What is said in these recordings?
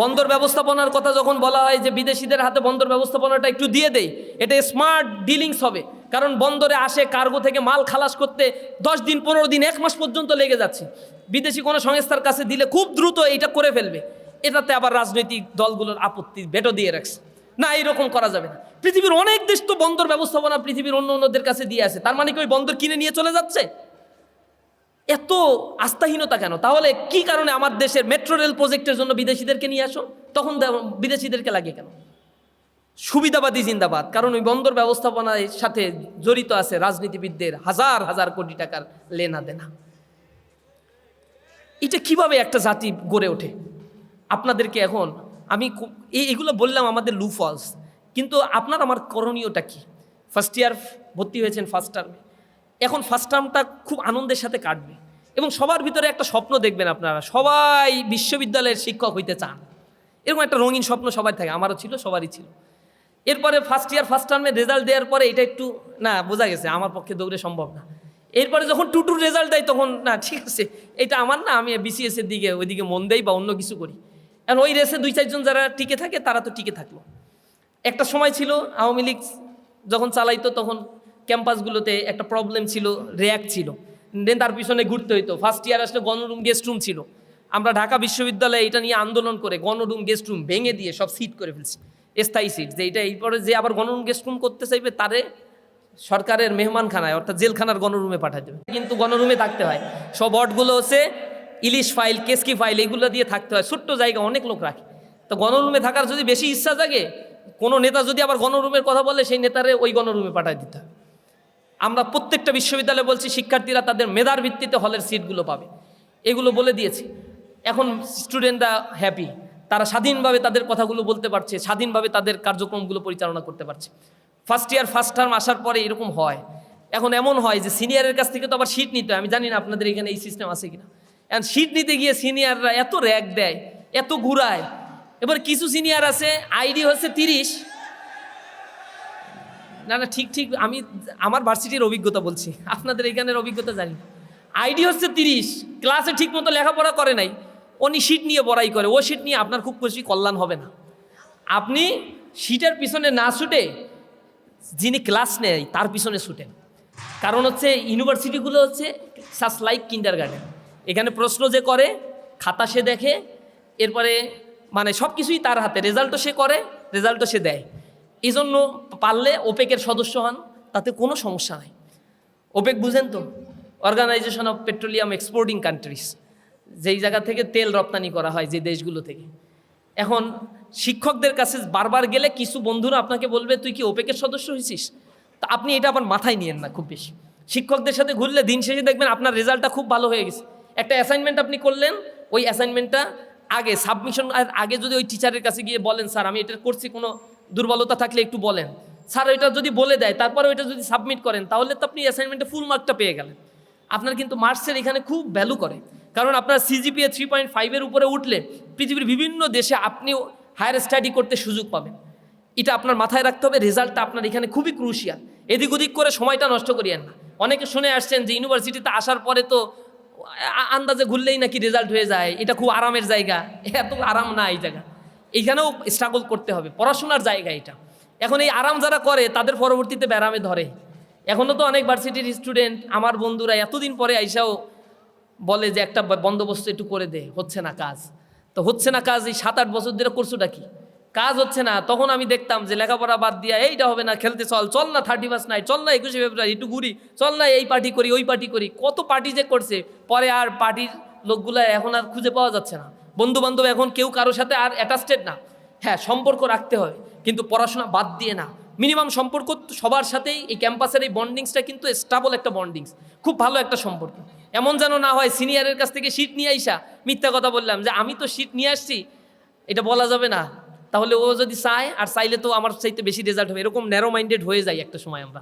বন্দর ব্যবস্থাপনার কথা যখন বলা হয় যে বিদেশিদের হাতে বন্দর ব্যবস্থাপনাটা একটু দিয়ে দেই, এটা স্মার্ট ডিলিংস হবে। কারণ বন্দরে আসে কার্গো থেকে মাল খালাস করতে দশ দিন, পনেরো দিন, এক মাস পর্যন্ত লেগে যাচ্ছে। বিদেশি কোনো সংস্থার কাছে দিলে খুব দ্রুত এটা করে ফেলবে। এটাতে আবার রাজনৈতিক দলগুলোর আপত্তি বেটো দিয়ে রাখছে। না এরকম করা যাবে না। পৃথিবীর অনেক দেশ তো বন্দর ব্যবস্থাপনা পৃথিবীর অন্য অন্যদের কাছে দিয়ে আছে তার মানে কি ওই বন্দর কিনে নিয়ে চলে যাচ্ছে? এত আস্থাহীনতা কেন? তাহলে কি কারণে আমার দেশের মেট্রো রেল প্রজেক্টের জন্য বিদেশিদেরকে নিয়ে আসো? তখন বিদেশিদেরকে লাগে কেন? সুবিধাবাদী জিন্দাবাদ, কারণ ওই বন্দর ব্যবস্থাপনার সাথে জড়িত আছে রাজনীতিবিদদের হাজার হাজার কোটি টাকার লেনা দেনা। এটা কীভাবে একটা জাতি গড়ে ওঠে? আপনাদেরকে এখন আমি এগুলো বললাম আমাদের লু ফলস, কিন্তু আপনার আমার করণীয়টা কি? ফার্স্ট ইয়ার ভর্তি হয়েছেন ফার্স্ট টার্মে এখন ফার্স্ট টার্মটা খুব আনন্দের সাথে কাটবে। এবং সবার ভিতরে একটা স্বপ্ন দেখবেন আপনারা। সবাই বিশ্ববিদ্যালয়ের শিক্ষক হইতে চান। এরকম একটা রঙিন স্বপ্ন সবাই থাকে, আমারও ছিল, সবারই ছিল। এরপরে ফার্স্ট ইয়ার ফার্স্ট টার্মে রেজাল্ট দেওয়ার পরে এটা একটু, না, বোঝা গেছে, আমার পক্ষে দৌড়ে সম্ভব না। এরপরে যখন টু টু রেজাল্ট দেয় তখন, না, ঠিক আছে, এটা আমার না, আমি বিসিএস এর দিকে, ওইদিকে মন দেই বা অন্য কিছু করি। এখন ওই রেসে দুই, চারজন যারা টিকে থাকে, তারা তো টিকে থাকল। একটা সময় ছিল, আওয়ামী লীগ যখন চালাইতো, তখন ক্যাম্পাসগুলোতে একটা প্রবলেম ছিল র্যাক ছিল। দেন তার পিছনে ঘুরতে হইতো। ফার্স্ট ইয়ার আসলে গণরুম গেস্ট রুম ছিল। আমরা ঢাকা বিশ্ববিদ্যালয়ে এটা নিয়ে আন্দোলন করে গণরুম গেস্ট রুম ভেঙে দিয়ে সব সিট করে ফেলছি। স্থায়ী সিট যে এটা এরপরে যে আবার গণরুম গেস্ট রুম করতে চাইবে, তারে সরকারের মেহমানখানায় অর্থাৎ জেলখানার গণরুমে পাঠায় দেবে কিন্তু গণরুমে থাকতে হয়। সব ওয়ার্ডগুলো হচ্ছে ইলিশ ফাইল, কেসকি ফাইল, এগুলো দিয়ে থাকতে হয়। ছোট্ট জায়গা, অনেক লোক রাখে। তো গণরুমে থাকার যদি বেশি ইচ্ছা জাগে, কোনো নেতা যদি আবার গণরুমের কথা বলে, সেই নেতারে ওই গণরুমে পাঠায় দিতে হবে আমরা প্রত্যেকটা বিশ্ববিদ্যালয়ে বলছি শিক্ষার্থীরা তাদের মেধার ভিত্তিতে হলের সিটগুলো পাবে। এগুলো বলে দিয়েছি। এখন স্টুডেন্টরা হ্যাপি তারা স্বাধীনভাবে তাদের কথাগুলো বলতে পারছে, স্বাধীনভাবে তাদের কার্যক্রমগুলো পরিচালনা করতে পারছে। ফার্স্ট ইয়ার ফার্স্ট টার্ম আসার পরে এরকম হয়। এখন এমন হয় যে সিনিয়রের কাছ থেকে তো আবার সিট নিতে হয়। আমি জানি না আপনাদের এখানে এই সিস্টেম আছে কিনা। এখন সিট নিতে গিয়ে সিনিয়ররা এত র্যাক দেয়, এত ঘুরায়। এবার কিছু সিনিয়র আছে আইডি হচ্ছে তিরিশ না না, ঠিক ঠিক, আমি আমার ভার্সিটির অভিজ্ঞতা বলছি। আপনাদের এখানের অভিজ্ঞতা জানি। আইডি হচ্ছে তিরিশ ক্লাসে ঠিক মতো লেখাপড়া করে নাই। উনি সিট নিয়ে বড়াই করে, ও সিট নিয়ে আপনার খুব বেশি কল্যাণ হবে না। আপনি সিটের পিছনে না ছুটে যিনি ক্লাস নেয়, তার পিছনে ছুটেন। কারণ হচ্ছে ইউনিভার্সিটিগুলো হচ্ছে সাস লাইক কিন্ডার গার্ডেন এখানে প্রশ্ন যে করে, খাতা সে দেখে, এরপরে মানে সব কিছুই তার হাতে। রেজাল্টও সে করে রেজাল্টও সে দেয়। এই জন্য পারলে ওপেকের সদস্য হন, তাতে কোনো সমস্যা নাই। ওপেক বুঝেন তো organisation of petroleum exporting countries যেই জায়গা থেকে তেল রপ্তানি করা হয় যে দেশগুলো থেকে। এখন শিক্ষকদের কাছে বারবার গেলে কিছু বন্ধুরা আপনাকে বলবে, তুই কি ওপেকের সদস্য হয়েছিস? তা আপনি এটা আবার মাথায় নিয়েন না খুব বেশি। শিক্ষকদের সাথে ঘুরলে দিন শেষে দেখবেন আপনার রেজাল্টটা খুব ভালো হয়ে গেছে। একটা অ্যাসাইনমেন্ট আপনি করলেন, ওই অ্যাসাইনমেন্টটা আগে সাবমিশন আগে যদি ওই টিচারের কাছে গিয়ে বলেন, স্যার, আমি এটা করছি কোনো দুর্বলতা থাকলে একটু বলেন। স্যার, ওইটা যদি বলে দেয়, তারপরে ওইটা যদি সাবমিট করেন, তাহলে তো আপনি অ্যাসাইনমেন্টে ফুল মার্কটা পেয়ে গেলেন। আপনার কিন্তু মার্কসের এখানে খুব ভ্যালু করে। কারণ আপনার সিজিপিএ থ্রি পয়েন্ট ফাইভের উপরে উঠলে পৃথিবীর বিভিন্ন দেশে আপনি হায়ার স্টাডি করতে সুযোগ পাবেন। এটা আপনার মাথায় রাখতে হবে রেজাল্টটা আপনার এখানে খুবই ক্রুশিয়াল এদিক ওদিক করে সময়টা নষ্ট করিয়েন না। অনেকে শুনে আসছেন যে ইউনিভার্সিটিতে আসার পরে তো আন্দাজে ঘুরলেই নাকি রেজাল্ট হয়ে যায়। এটা খুব আরামের জায়গা। এত আরাম না এই জায়গা। এইখানেও স্ট্রাগল করতে হবে, পড়াশোনার জায়গা এটা। এখন এই আরাম যারা করে, তাদের পরবর্তীতে ব্যারামে ধরে। এখনও তো অনেক ভার্সিটির স্টুডেন্ট আমার বন্ধুরা এতদিন পরে আইসাও বলে যে একটা বন্দোবস্ত একটু করে দে, হচ্ছে না কাজ। তো হচ্ছে না কাজ এই সাত আট বছর ধরে করছোটা কি? কাজ হচ্ছে না, তখন আমি দেখতাম যে লেখাপড়া বাদ দিয়া, এইটা হবে না, খেলতে চল চল না থার্টি ফার্স্ট নাই চল না একুশে ফেব্রুয়ারি একটু ঘুরি, চল না এই পার্টি করি, ওই পার্টি করি। কত পার্টি যে করছে, পরে আর পার্টির লোকগুলো এখন আর খুঁজে পাওয়া যাচ্ছে না। বন্ধু বান্ধব এখন কেউ কারোর সাথে আর অ্যাটাচটেড না। হ্যাঁ সম্পর্ক রাখতে হয়, কিন্তু পড়াশোনা বাদ দিয়ে না। মিনিমাম সম্পর্ক সবার সাথেই, এই ক্যাম্পাসের এই বন্ডিংসটা কিন্তু স্টাবল একটা বন্ডিংস খুব ভালো একটা সম্পর্ক। এমন যেন না হয় সিনিয়রের কাছ থেকে সিট নিয়ে আইসা, মিথ্যা কথা বললাম যে, আমি তো সিট নিয়ে আসছি, এটা বলা যাবে না। তাহলে ও যদি চায়, আর চাইলে তো আমার চাইতে বেশি রেজাল্ট হবে। এরকম ন্যারো মাইন্ডেড হয়ে যায় একটা সময় আমরা।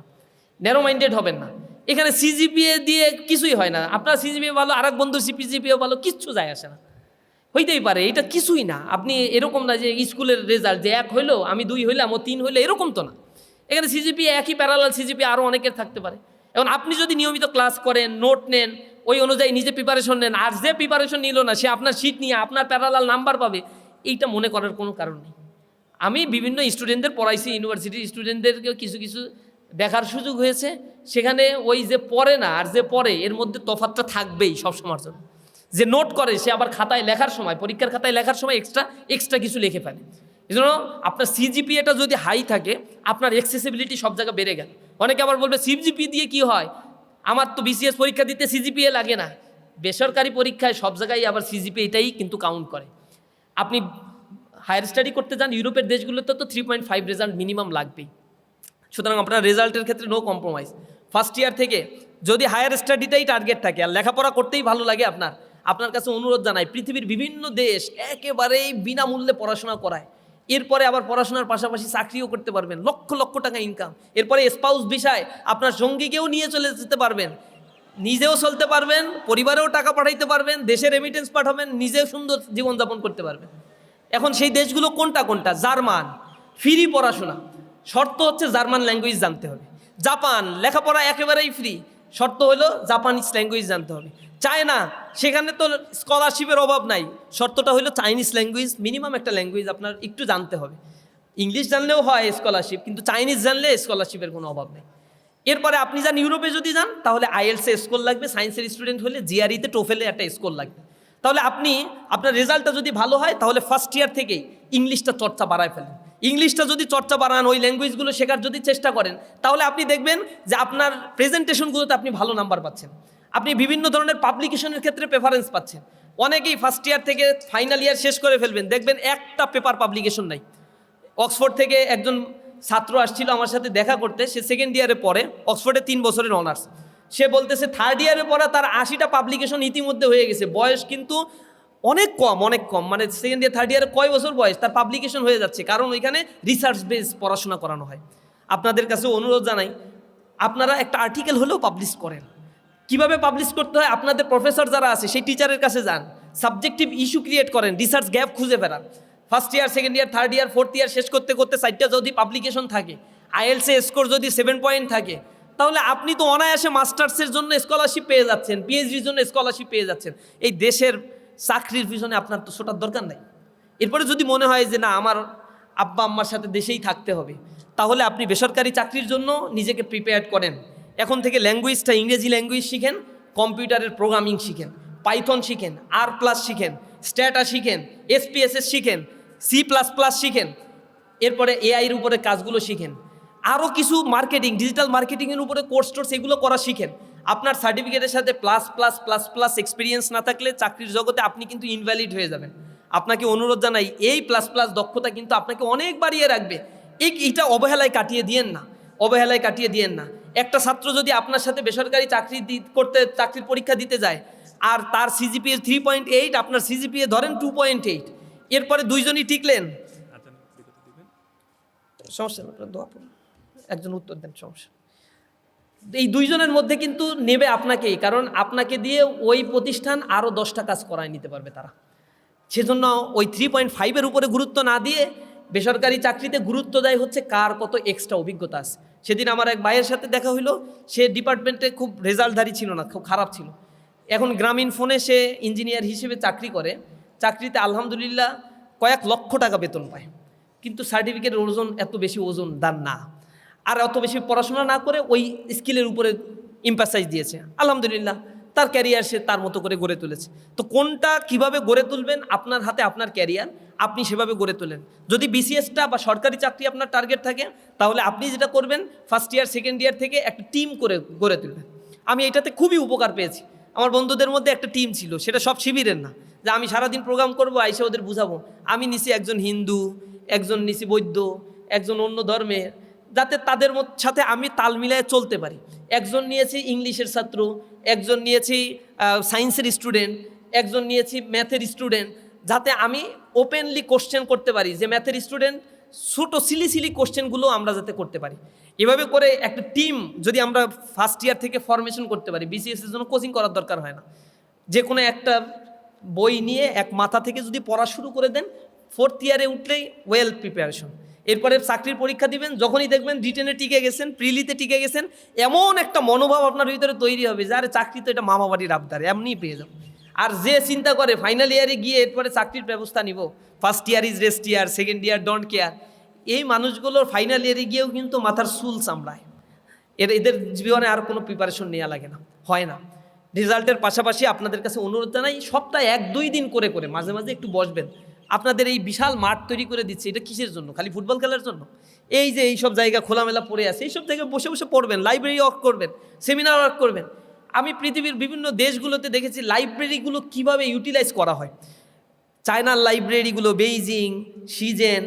ন্যারো মাইন্ডেড হবেন না। এখানে সিজিপিএ দিয়ে কিছুই হয় না। আপনার সিজিপিএ ভালো আর এক বন্ধু সিপিজিপিএ ভালো, কিচ্ছু যায় আসে না। হইতেই পারে, এটা কিছুই না। আপনি এরকম না যে স্কুলের রেজাল্ট যে এক হইল, আমি দুই হইলাম, ও তিন হইল, এরকম তো না। এখানে সিজিপি একই প্যারালাল সিজিপি আরও অনেকের থাকতে পারে। এখন আপনি যদি নিয়মিত ক্লাস করেন নোট নেন, ওই অনুযায়ী নিজে প্রিপারেশন নেন, আর যে প্রিপারেশন নিল না, সে আপনার সিট নিয়ে আপনার প্যারালাল নাম্বার পাবে, এইটা মনে করার কোনো কারণ নেই। আমি বিভিন্ন স্টুডেন্টদের পড়াইছি ইউনিভার্সিটির স্টুডেন্টদেরকেও কিছু কিছু দেখার সুযোগ হয়েছে। সেখানে ওই যে পড়ে না, আর যে পড়ে, এর মধ্যে তফাতটা থাকবেই সবসময়ের জন্য। যে নোট করে, সে আবার খাতায় লেখার সময়, পরীক্ষার খাতায় লেখার সময় এক্সট্রা এক্সট্রা কিছু লিখে ফেলে। এই জন্য আপনার সিজিপিএটা যদি হাই থাকে, আপনার এক্সেসিবিলিটি সব জায়গায় বেড়ে গেল। অনেকে আবার বলবে সিজিপি দিয়ে কি হয়? আমার তো বিসিএস পরীক্ষা দিতে সিজিপিএ লাগে না। বেসরকারি পরীক্ষায় সব জায়গায় আবার সিজিপি এটাই কিন্তু কাউন্ট করে। আপনি হায়ার স্টাডি করতে যান, ইউরোপের দেশগুলোতে তো three point five result minimum লাগবেই। সুতরাং আপনার রেজাল্টের ক্ষেত্রে নো কম্প্রোমাইজ ফার্স্ট ইয়ার থেকে যদি হায়ার স্টাডিটাই টার্গেট থাকে, আর লেখাপড়া করতেই ভালো লাগে আপনার আপনার কাছে অনুরোধ জানাই, পৃথিবীর বিভিন্ন দেশ একেবারেই বিনামূল্যে পড়াশোনা করায়। এরপরে আবার পড়াশোনার পাশাপাশি চাকরিও করতে পারবেন, লক্ষ লক্ষ টাকা ইনকাম এরপরে স্পাউস বিষয় আপনার সঙ্গীকেও নিয়ে চলে যেতে পারবেন। নিজেও চলতে পারবেন, পরিবারেও টাকা পাঠাইতে পারবেন, দেশে রেমিটেন্স পাঠাবেন, নিজেও সুন্দর জীবনযাপন করতে পারবেন। এখন সেই দেশগুলো কোনটা কোনটা? জার্মান। ফ্রি পড়াশোনা। শর্ত হচ্ছে জার্মান ল্যাঙ্গুয়েজ জানতে হবে। জাপান, লেখাপড়া একেবারেই ফ্রি শর্ত হলো জাপানিজ ল্যাঙ্গুয়েজ জানতে হবে। চায়না সেখানে তো স্কলারশিপের অভাব নাই। শর্তটা হলো চাইনিজ ল্যাঙ্গুয়েজ মিনিমাম একটা ল্যাঙ্গুয়েজ আপনার একটু জানতে হবে। ইংলিশ জানলেও হয় স্কলারশিপ কিন্তু চাইনিজ জানলে স্কলারশিপের কোনো অভাব নেই। এরপরে আপনি যান ইউরোপে যদি যান, তাহলে আইএলসে স্কোর লাগবে। সায়েন্সের স্টুডেন্ট হলে জিআরইতে টোফেলে একটা স্কোর লাগবে। তাহলে আপনি, আপনার রেজাল্টটা যদি ভালো হয়, তাহলে ফার্স্ট ইয়ার থেকেই ইংলিশটা চর্চা বাড়ায় ফেলেন। ইংলিশটা যদি চর্চা বাড়ান, ওই ল্যাঙ্গুয়েজগুলো শেখার যদি চেষ্টা করেন, তাহলে আপনি দেখবেন যে আপনার প্রেজেন্টেশনগুলোতে আপনি ভালো নাম্বার পাচ্ছেন। আপনি বিভিন্ন ধরনের পাবলিকেশনের ক্ষেত্রে প্রেফারেন্স পাচ্ছেন। অনেকেই ফার্স্ট ইয়ার থেকে ফাইনাল ইয়ার শেষ করে ফেলবেন। দেখবেন একটা পেপার পাবলিকেশন নাই। অক্সফোর্ড থেকে একজন ছাত্র আসছিল আমার সাথে দেখা করতে। সে সেকেন্ড ইয়ারে পড়ে অক্সফোর্ডে তিন বছরের অনার্স সে বলতেছে থার্ড ইয়ারে পড়া তার আশিটা পাবলিকেশন ইতিমধ্যে হয়ে গেছে। বয়স কিন্তু অনেক কম অনেক কম। মানে সেকেন্ড ইয়ার থার্ড ইয়ারে কয় বছর বয়স? তার পাবলিকেশন হয়ে যাচ্ছে। কারণ ওইখানে রিসার্চ বেস পড়াশোনা করানো হয়। আপনাদের কাছে অনুরোধ জানাই, আপনারা একটা আর্টিকেল হলেও পাবলিশ করেন। কীভাবে পাবলিশ করতে হয়, আপনাদের প্রফেসর যারা আছে, সেই টিচারের কাছে যান। সাবজেক্টিভ ইস্যু ক্রিয়েট করেন রিসার্চ গ্যাপ খুঁজে বেড়ান। First year second year third year fourth year শেষ করতে করতে সাইটটা যদি পাবলিকেশন থাকে আইএলসে স্কোর যদি সেভেন পয়েন্ট থাকে, তাহলে আপনি তো অনায়াসে মাস্টার্সের জন্য স্কলারশিপ পেয়ে যাচ্ছেন পিএইচডির জন্য স্কলারশিপ পেয়ে যাচ্ছেন। এই দেশের চাকরির পিছনে আপনার তো ছোটার দরকার নেই। এরপরে যদি মনে হয় যে না, আমার আব্বা আম্মার সাথে দেশেই থাকতে হবে, তাহলে আপনি বেসরকারি চাকরির জন্য নিজেকে প্রিপেয়ার করেন। এখন থেকে ল্যাঙ্গুয়েজটা ইংরেজি ল্যাঙ্গুয়েজ শিখেন কম্পিউটারের প্রোগ্রামিং শিখেন পাইথন শিখেন আর প্লাস শিখেন স্ট্যাটা শিখেন এসপিএসএস শিখেন সি প্লাস প্লাস শিখেন, এরপরে এআইয়ের উপরে কাজগুলো শিখেন। আরও কিছু মার্কেটিং ডিজিটাল মার্কেটিংয়ের উপরে কোর্স টোর্স এগুলো করা শিখেন। আপনার সার্টিফিকেটের সাথে plus plus plus plus experience না থাকলে চাকরির জগতে আপনি কিন্তু ইনভ্যালিড হয়ে যাবেন। আপনাকে অনুরোধ জানাই, এই প্লাস প্লাস দক্ষতা কিন্তু আপনাকে অনেক বাড়িয়ে রাখবে। এই এইটা অবহেলায় কাটিয়ে দিয়েন না। অবহেলায় কাটিয়ে দিয়েন না। একটা ছাত্র যদি আপনার সাথে বেসরকারি চাকরি করতে, চাকরির পরীক্ষা দিতে যায়, আর তার সিজিপিএ থ্রি পয়েন্ট এইট আপনার সিজিপিএ ধরেন টু পয়েন্ট এইট এরপরে দুইজনই টিকলেন। সমস্যা একজন উত্তর দেন, সমস্যা এই দুইজনের মধ্যে কিন্তু নেবে আপনাকেই, কারণ আপনাকে দিয়ে ওই প্রতিষ্ঠান আরও দশটা কাজ করায় নিতে পারবে তারা। সেজন্য ওই থ্রি পয়েন্ট ফাইভের উপরে গুরুত্ব না দিয়ে বেসরকারি চাকরিতে গুরুত্ব দেয় হচ্ছে কার কত এক্সট্রা অভিজ্ঞতা আছে। সেদিন আমার এক ভাইয়ের সাথে দেখা হইল, সে ডিপার্টমেন্টে খুব রেজাল্টধারী ছিল না, খুব খারাপ ছিল। এখন গ্রামীণ ফোনে সে ইঞ্জিনিয়ার হিসেবে চাকরি করে, চাকরিতে আলহামদুলিল্লাহ কয়েক লক্ষ টাকা বেতন পায়। কিন্তু সার্টিফিকেটের ওজন এত বেশি ওজন দান না। আর অত বেশি পড়াশোনা না করে ওই স্কিলের উপরে ইম্পাসাইজ দিয়েছে। আলহামদুলিল্লাহ তার ক্যারিয়ার সে তার মতো করে গড়ে তুলেছে। তো কোনটা কীভাবে গড়ে তুলবেন? আপনার হাতে আপনার ক্যারিয়ার আপনি সেভাবে গড়ে তোলেন। যদি বিসিএসটা বা সরকারি চাকরি আপনার টার্গেট থাকে, তাহলে আপনি যেটা করবেন ফার্স্ট ইয়ার সেকেন্ড ইয়ার থেকে একটা টিম করে, গড়ে তুলবেন। আমি এটাতে খুবই উপকার পেয়েছি। আমার বন্ধুদের মধ্যে একটা টিম ছিল, সেটা সব শিবিরের না। যে আমি সারাদিন প্রোগ্রাম করব, আইসে ওদের বুঝাবো। আমি নিছি একজন হিন্দু, একজন নিছি বৈদ্য একজন অন্য ধর্মের। যাতে তাদের সাথে আমি তাল মিলায় চলতে পারি। একজন নিয়েছি ইংলিশের ছাত্র, একজন নিয়েছি সায়েন্সের স্টুডেন্ট একজন নিয়েছি ম্যাথের স্টুডেন্ট যাতে আমি ওপেনলি কোশ্চেন করতে পারি যে ম্যাথের স্টুডেন্ট ছোটো সিলি সিলি কোশ্চেনগুলো আমরা যাতে করতে পারি। এভাবে করে একটা টিম যদি আমরা ফার্স্ট ইয়ার থেকে ফরমেশন করতে পারি বিসিএস এর জন্য কোচিং করার দরকার হয় না। যে কোনো একটা বই নিয়ে এক মাথা থেকে যদি পড়া শুরু করে দেন ফোর্থ ইয়ারে উঠলেই ওয়েল প্রিপারেশন এরপরে চাকরির পরীক্ষা দিবেন, যখনই দেখবেন রিটেনে টিকে গেছেন, প্রিলিতে টিকে গেছেন, এমন একটা মনোভাব আপনার ভিতরে তৈরি হবে যে আরে চাকরি তো এটা মামা বাড়ির আবদার, এমনিই পেয়ে যাবেন। আর যে চিন্তা করে ফাইনাল ইয়ারে গিয়ে এরপরে চাকরির ব্যবস্থা নিব first year is rest year second year don't care এই মানুষগুলোর ফাইনাল ইয়ারে গিয়েও কিন্তু মাথার চুল চামড়ায়। এর, এদের জীবনে আর কোনো প্রিপারেশন নেওয়া লাগে না, হয় না। রেজাল্টের পাশাপাশি আপনাদের কাছে অনুরোধ জানাই, সপ্তাহে এক দুই দিন করে করে, মাঝে মাঝে একটু বসবেন। আপনাদের এই বিশাল মাঠ তৈরি করে দিচ্ছে, এটা কিসের জন্য? খালি ফুটবল খেলার জন্য? এই যে এই সব জায়গা খোলামেলা পড়ে আছে, এইসব জায়গায় বসে বসে পড়বেন লাইব্রেরি ওয়ার্ক করবেন সেমিনার ওয়ার্ক করবেন। আমি পৃথিবীর বিভিন্ন দেশগুলোতে দেখেছি লাইব্রেরিগুলো কীভাবে ইউটিলাইজ করা হয়। চায়নার লাইব্রেরিগুলো বেইজিং সিজেন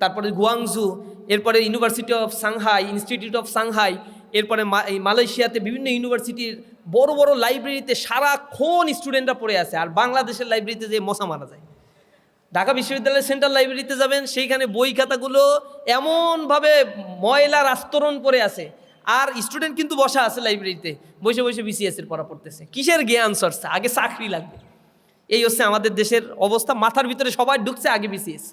তারপরে গুয়াংজু এরপরে university of Shanghai institute of Shanghai এরপরে এই মালয়েশিয়াতে বিভিন্ন ইউনিভার্সিটির বড় বড় লাইব্রেরিতে সারাক্ষণ স্টুডেন্টরা পড়ে আছে, আর বাংলাদেশের লাইব্রেরিতে যে মশা মারা যায়। ঢাকা বিশ্ববিদ্যালয়ের সেন্ট্রাল লাইব্রেরিতে যাবেন, সেইখানে বই খাতাগুলো এমনভাবে ময়লার আস্তরণ পড়ে আছে। আর স্টুডেন্ট কিন্তু বসা আছে লাইব্রেরিতে, বসে বসে বিসিএস এর পড়া পড়তেছে। কিসের জ্ঞান সরছে আগে চাকরি লাগবে। এই হচ্ছে আমাদের দেশের অবস্থা, মাথার ভিতরে সবাই ঢুকছে আগে বিসিএস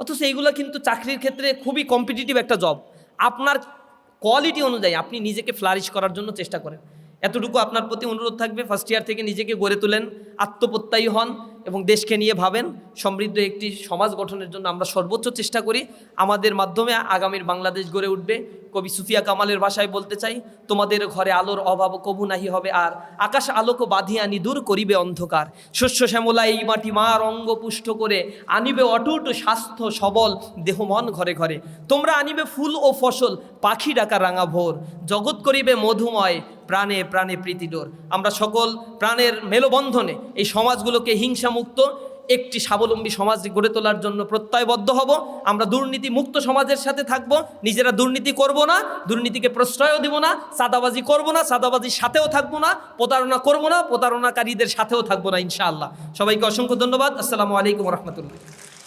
অথচ এইগুলো কিন্তু চাকরির ক্ষেত্রে খুবই কম্পিটিটিভ একটা জব আপনার কোয়ালিটি অনুযায়ী আপনি নিজেকে ফ্লারিশ করার জন্য চেষ্টা করেন। এতটুকু আপনার প্রতি অনুরোধ থাকবে ফার্স্ট ইয়ার থেকে নিজেকে গড়ে তোলেন, আত্মপ্রত্যয়ী হন। এবং দেশকে নিয়ে ভাবেন, সমৃদ্ধ একটি সমাজ গঠনের জন্য আমরা সর্বোচ্চ চেষ্টা করি। আমাদের মাধ্যমে আগামীর বাংলাদেশ গড়ে উঠবে। কবি সুফিয়া কামালের ভাষায় বলতে চাই, তোমাদের ঘরে আলোর অভাব কবু নাহি হবে আর, আকাশ আলোক বাঁধিয়া নিদূর করিবে অন্ধকার। শস্য শ্যামলা এই মাটি মার অঙ্গ পুষ্ট করে আনিবে অটুট স্বাস্থ্য সবল দেহ মন ঘরে ঘরে। তোমরা আনিবে ফুল ও ফসল, পাখি ডাকা রাঙা ভোর। জগৎ করিবে মধুময় প্রাণে প্রাণে প্রীতিডোর আমরা সকল প্রাণের মেলবন্ধনে এই সমাজগুলোকে হিংসামুক্ত, একটি স্বাবলম্বী সমাজ গড়ে তোলার জন্য প্রত্যয়বদ্ধ হব। আমরা দুর্নীতি মুক্ত সমাজের সাথে থাকব। নিজেরা দুর্নীতি করব না, দুর্নীতিকে প্রশ্রয়ও দিব না সাদাবাজি করব না সাদাবাজির সাথেও থাকব না, প্রতারণা করব না, প্রতারণাকারীদের সাথেও থাকব না, ইনশাআল্লাহ। সবাইকে অসংখ্য ধন্যবাদ। আসসালামু আলাইকুম রহমতুল্লাহ।